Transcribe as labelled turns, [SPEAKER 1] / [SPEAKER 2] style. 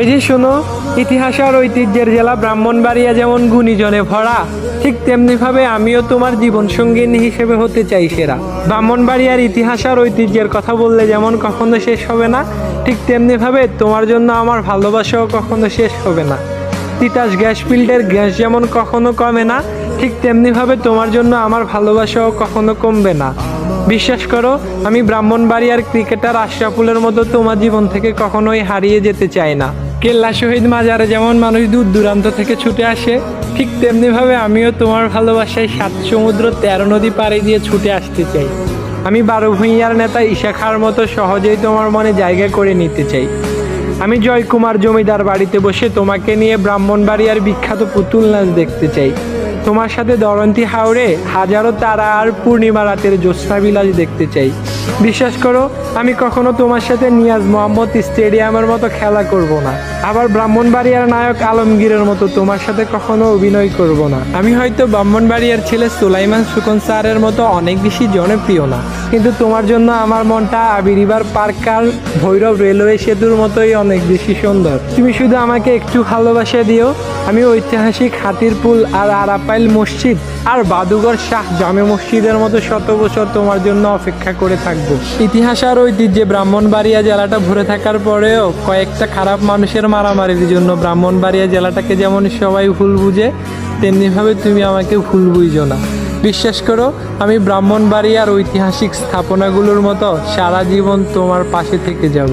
[SPEAKER 1] এই যে শোনো, ইতিহাস আর ঐতিহ্যের জেলা ব্রাহ্মণবাড়িয়া যেমন গুণীজনে ভরা, ঠিক তেমনিভাবে আমিও তোমার জীবন সঙ্গিনী হিসেবে হতে চাই সেরা। ব্রাহ্মণবাড়িয়ার ইতিহাস আর ঐতিহ্যের কথা বললে যেমন কখনো শেষ হবে না, ঠিক তেমনিভাবে তোমার জন্য আমার ভালোবাসাও কখনো শেষ হবে না। তিতাস গ্যাস ফিল্ডের গ্যাস যেমন কখনো কমে না, ঠিক তেমনিভাবে তোমার জন্য আমার ভালোবাসাও কখনো কমবে না। বিশ্বাস করো, আমি ব্রাহ্মণবাড়িয়ার ক্রিকেটার আশরাফুলের মতো তোমার জীবন থেকে কখনোই হারিয়ে যেতে চাই না। কেল্লা শহীদ মাজারে যেমন মানুষ দূর দূরান্ত থেকে ছুটে আসে, ঠিক তেমনিভাবে আমিও তোমার ভালোবাসায় সাত সমুদ্র তেরো নদী পাড়ি দিয়ে ছুটে আসতে চাই। আমি বারো ভূঁইয়ার নেতা ঈশা খাওয়ার মতো সহজেই তোমার মনে জায়গা করে নিতে চাই। আমি জয়কুমার জমিদার বাড়িতে বসে তোমাকে নিয়ে ব্রাহ্মণবাড়িয়ার বিখ্যাত পুতুল নাচ দেখতে চাই। তোমার সাথে দরন্তি হাওড়ে হাজারো তারা আর পূর্ণিমা রাতের জ্যোৎস্না বিলাস দেখতে চাই। বিশ্বাস করো, আমি কখনো তোমার সাথে নিয়াজ মোহাম্মদ স্টেডিয়ামের মতো খেলা করব না। আবার ব্রাহ্মণবাড়িয়ার নায়ক আলমগীরের মতো তোমার সাথে কখনো অভিনয় করব না। আমি হয়তো ব্রাহ্মণবাড়িয়ার ছেলে সুলাইমান সুকন স্যারের মতো অনেক বেশি জনপ্রিয় না। কিন্তু তোমার জন্য আমার মনটা আবিরিবার পার্ক আর ভৈরব রেলওয়ে সেতুর মতোই অনেক বেশি সুন্দর। তুমি শুধু আমাকে একটু ভালোবাসা দিও, আমি ঐতিহাসিক হাতিরপুল আর আরাপাইল মসজিদ আর বাদুগর শাহ জামে মসজিদের মতো শত বছর তোমার জন্য অপেক্ষা করে থাকব। ইতিহাস আর ঐতিহ্যে ব্রাহ্মণবাড়িয়া জেলাটা ভরে থাকার পরেও কয়েকটা খারাপ মানুষের মারামারির জন্য ব্রাহ্মণবাড়িয়া জেলাটাকে যেমন সবাই ভুল বুঝে, তেমনিভাবে তুমি আমাকে ভুল বুঝো না। বিশ্বাস করো, আমি ব্রাহ্মণবাড়িয়ার ঐতিহাসিক স্থাপনাগুলোর মতো সারা জীবন তোমার পাশে থেকে যাব।